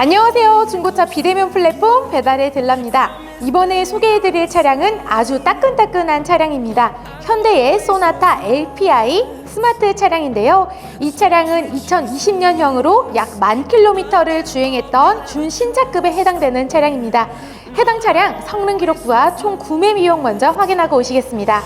안녕하세요. 중고차 비대면 플랫폼 배달의 들랍니다. 이번에 소개해드릴 차량은 아주 따끈따끈한 차량입니다. 현대의 소나타 LPI 스마트 차량인데요. 이 차량은 2020년형으로 약 만 킬로미터를 주행했던 준신차급에 해당되는 차량입니다. 해당 차량 성능 기록부와 총 구매 비용 먼저 확인하고 오시겠습니다.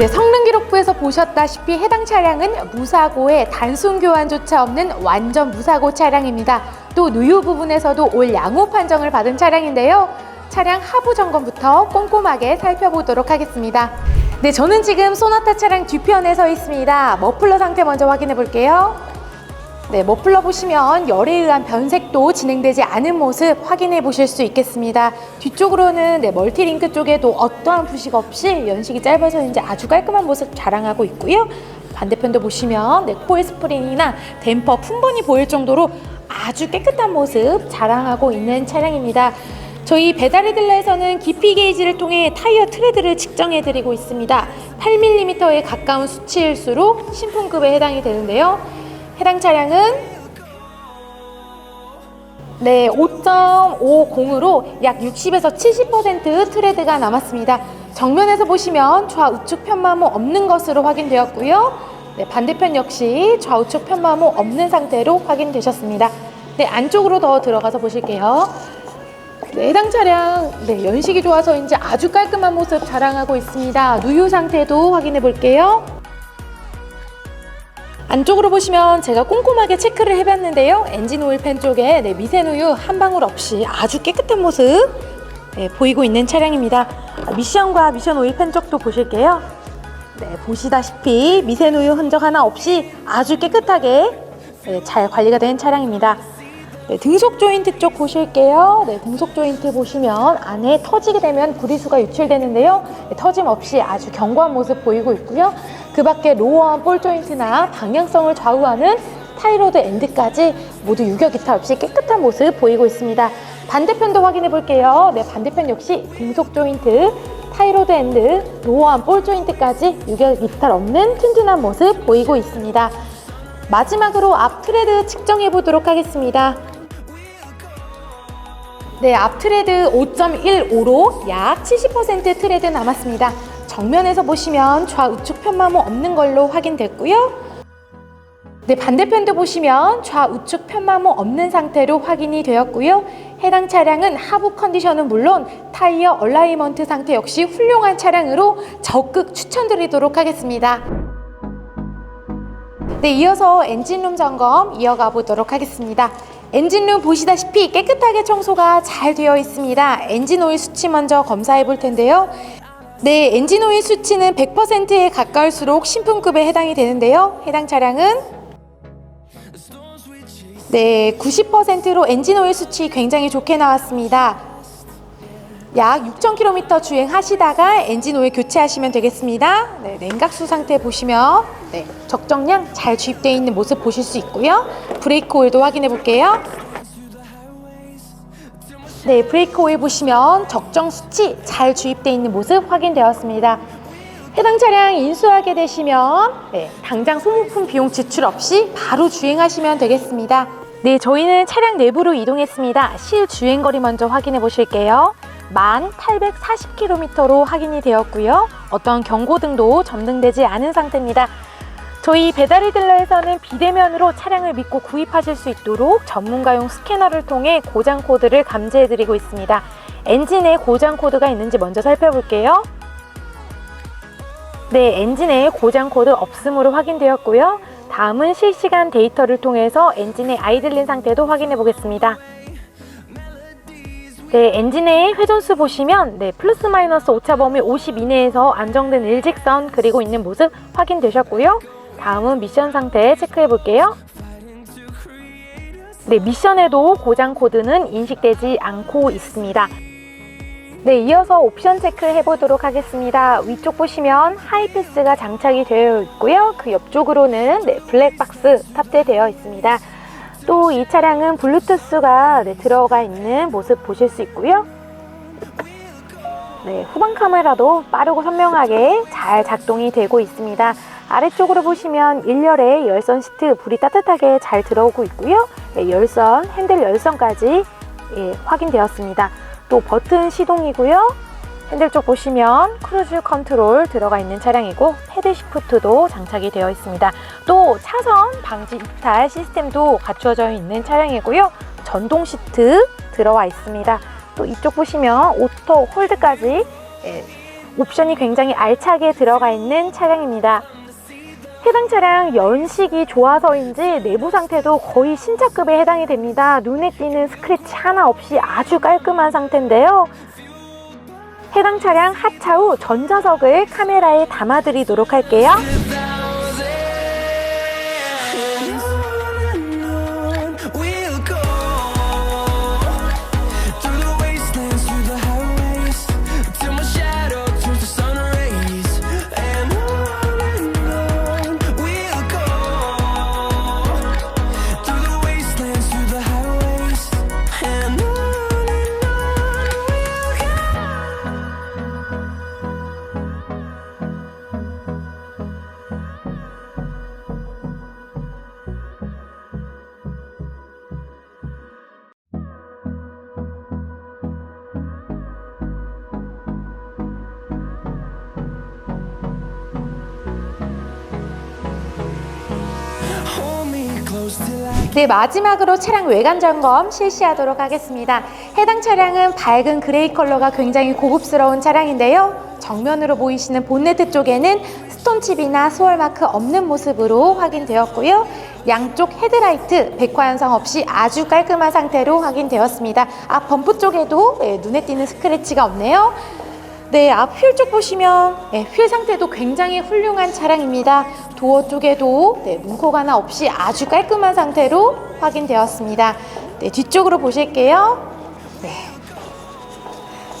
네, 성능 기록부에서 보셨다시피 해당 차량은 무사고에 단순 교환조차 없는 완전 무사고 차량입니다. 또 누유 부분에서도 올 양호 판정을 받은 차량인데요. 차량 하부 점검부터 꼼꼼하게 살펴보도록 하겠습니다. 네, 저는 지금 소나타 차량 뒤편에 서 있습니다. 머플러 상태 먼저 확인해 볼게요. 네, 머플러 보시면 열에 의한 변색도 진행되지 않은 모습 확인해 보실 수 있겠습니다. 뒤쪽으로는 네, 멀티링크 쪽에도 어떠한 부식 없이 연식이 짧아서인지 아주 깔끔한 모습 자랑하고 있고요. 반대편도 보시면 네, 코일 스프링이나 댐퍼 품번이 보일 정도로 아주 깨끗한 모습 자랑하고 있는 차량입니다. 저희 배달의 딜러에서는 깊이 게이지를 통해 타이어 트레드를 측정해 드리고 있습니다. 8mm에 가까운 수치일수록 신품급에 해당이 되는데요. 해당 차량은 네, 5.50으로 약 60에서 70% 트레드가 남았습니다. 정면에서 보시면 좌우측 편마모 없는 것으로 확인되었고요. 네, 반대편 역시 좌우측 편마모 없는 상태로 확인되셨습니다. 네, 안쪽으로 더 들어가서 보실게요. 네, 해당 차량 네, 연식이 좋아서인지 아주 깔끔한 모습 자랑하고 있습니다. 누유 상태도 확인해 볼게요. 안쪽으로 보시면 제가 꼼꼼하게 체크를 해봤는데요. 엔진 오일 팬 쪽에 네, 미세 누유 한 방울 없이 아주 깨끗한 모습 네, 보이고 있는 차량입니다. 미션과 미션 오일 팬 쪽도 보실게요. 네, 보시다시피 미세 누유 흔적 하나 없이 아주 깨끗하게 네, 잘 관리가 된 차량입니다. 네, 등속 조인트 쪽 보실게요. 네, 등속 조인트 보시면 안에 터지게 되면 구리수가 유출되는데요. 네, 터짐 없이 아주 견고한 모습 보이고 있고요. 그 밖에 로어한 볼 조인트나 방향성을 좌우하는 타이로드 엔드까지 모두 유격 이탈 없이 깨끗한 모습 보이고 있습니다. 반대편도 확인해 볼게요. 네, 반대편 역시 등속 조인트, 타이로드 엔드, 로어한 볼 조인트까지 유격 이탈 없는 튼튼한 모습 보이고 있습니다. 마지막으로 앞 트레드 측정해 보도록 하겠습니다. 네, 앞 트레드 5.15로 약 70% 트레드 남았습니다. 정면에서 보시면 좌우측 편마모 없는 걸로 확인됐고요. 네, 반대편도 보시면 좌우측 편마모 없는 상태로 확인이 되었고요. 해당 차량은 하부 컨디션은 물론 타이어 얼라이먼트 상태 역시 훌륭한 차량으로 적극 추천드리도록 하겠습니다. 네, 이어서 엔진룸 점검 이어가 보도록 하겠습니다. 엔진룸 보시다시피 깨끗하게 청소가 잘 되어 있습니다. 엔진 오일 수치 먼저 검사해 볼 텐데요. 네, 엔진 오일 수치는 100%에 가까울수록 신품급에 해당이 되는데요. 해당 차량은 네, 90%로 엔진 오일 수치 굉장히 좋게 나왔습니다. 약 6,000km 주행하시다가 엔진 오일 교체하시면 되겠습니다. 네, 냉각수 상태 보시면 네, 적정량 잘 주입되어 있는 모습 보실 수 있고요. 브레이크 오일도 확인해 볼게요. 네, 브레이크 오일 보시면 적정 수치 잘 주입되어 있는 모습 확인되었습니다. 해당 차량 인수하게 되시면 네, 당장 소모품 비용 지출 없이 바로 주행하시면 되겠습니다. 네, 저희는 차량 내부로 이동했습니다. 실 주행 거리 먼저 확인해 보실게요. 1,840km로 확인이 되었고요. 어떤 경고등도 점등되지 않은 상태입니다. 저희 배달의 딜러에서는 비대면으로 차량을 믿고 구입하실 수 있도록 전문가용 스캐너를 통해 고장 코드를 감지해 드리고 있습니다. 엔진에 고장 코드가 있는지 먼저 살펴볼게요. 네, 엔진에 고장 코드 없음으로 확인되었고요. 다음은 실시간 데이터를 통해서 엔진의 아이들린 상태도 확인해 보겠습니다. 네, 엔진의 회전수 보시면 네, 플러스 마이너스 오차 범위 50 이내에서 안정된 일직선 그리고 있는 모습 확인되셨고요. 다음은 미션 상태 체크해 볼게요. 네, 미션에도 고장 코드는 인식되지 않고 있습니다. 네, 이어서 옵션 체크 해 보도록 하겠습니다. 위쪽 보시면 하이패스가 장착이 되어 있고요. 그 옆쪽으로는 네, 블랙박스 탑재되어 있습니다. 또 이 차량은 블루투스가 네, 들어가 있는 모습 보실 수 있고요. 네, 후방 카메라도 빠르고 선명하게 잘 작동이 되고 있습니다. 아래쪽으로 보시면 1열에 열선 시트 불이 따뜻하게 잘 들어오고 있고요. 네, 열선, 핸들 열선까지 예, 확인되었습니다. 또 버튼 시동이고요. 핸들 쪽 보시면 크루즈 컨트롤 들어가 있는 차량이고 패드 시프트도 장착이 되어 있습니다. 또 차선 방지 이탈 시스템도 갖추어져 있는 차량이고요. 전동 시트 들어와 있습니다. 또 이쪽 보시면 오토 홀드까지 예, 옵션이 굉장히 알차게 들어가 있는 차량입니다. 해당 차량 연식이 좋아서인지 내부 상태도 거의 신차급에 해당이 됩니다. 눈에 띄는 스크래치 하나 없이 아주 깔끔한 상태인데요. 해당 차량 하차 후 전자석을 카메라에 담아드리도록 할게요. 네, 마지막으로 차량 외관 점검 실시하도록 하겠습니다. 해당 차량은 밝은 그레이 컬러가 굉장히 고급스러운 차량인데요. 정면으로 보이시는 본네트 쪽에는 스톤칩이나 스월마크 없는 모습으로 확인되었고요. 양쪽 헤드라이트 백화 현상 없이 아주 깔끔한 상태로 확인되었습니다. 앞 범프 쪽에도 네, 눈에 띄는 스크래치가 없네요. 네, 앞 휠 쪽 보시면 네, 휠 상태도 굉장히 훌륭한 차량입니다. 도어 쪽에도 네, 문콕 하나 없이 아주 깔끔한 상태로 확인되었습니다. 네, 뒤쪽으로 보실게요. 네.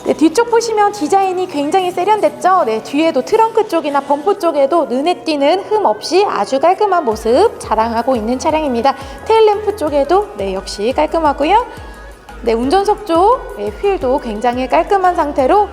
네, 뒤쪽 보시면 디자인이 굉장히 세련됐죠? 네, 뒤에도 트렁크 쪽이나 범퍼 쪽에도 눈에 띄는 흠 없이 아주 깔끔한 모습 자랑하고 있는 차량입니다. 테일램프 쪽에도 네, 역시 깔끔하고요. 네, 운전석 쪽 네, 휠도 굉장히 깔끔한 상태로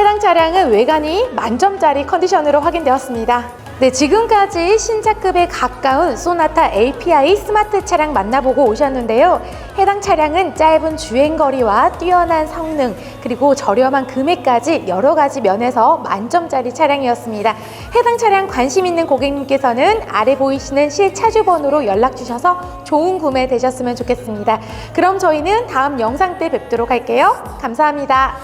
해당 차량은 외관이 만점짜리 컨디션으로 확인되었습니다. 네, 지금까지 신차급에 가까운 소나타 API 스마트 차량 만나보고 오셨는데요. 해당 차량은 짧은 주행거리와 뛰어난 성능, 그리고 저렴한 금액까지 여러 가지 면에서 만점짜리 차량이었습니다. 해당 차량 관심 있는 고객님께서는 아래 보이시는 실차주번호로 연락 주셔서 좋은 구매 되셨으면 좋겠습니다. 그럼 저희는 다음 영상 때 뵙도록 할게요. 감사합니다.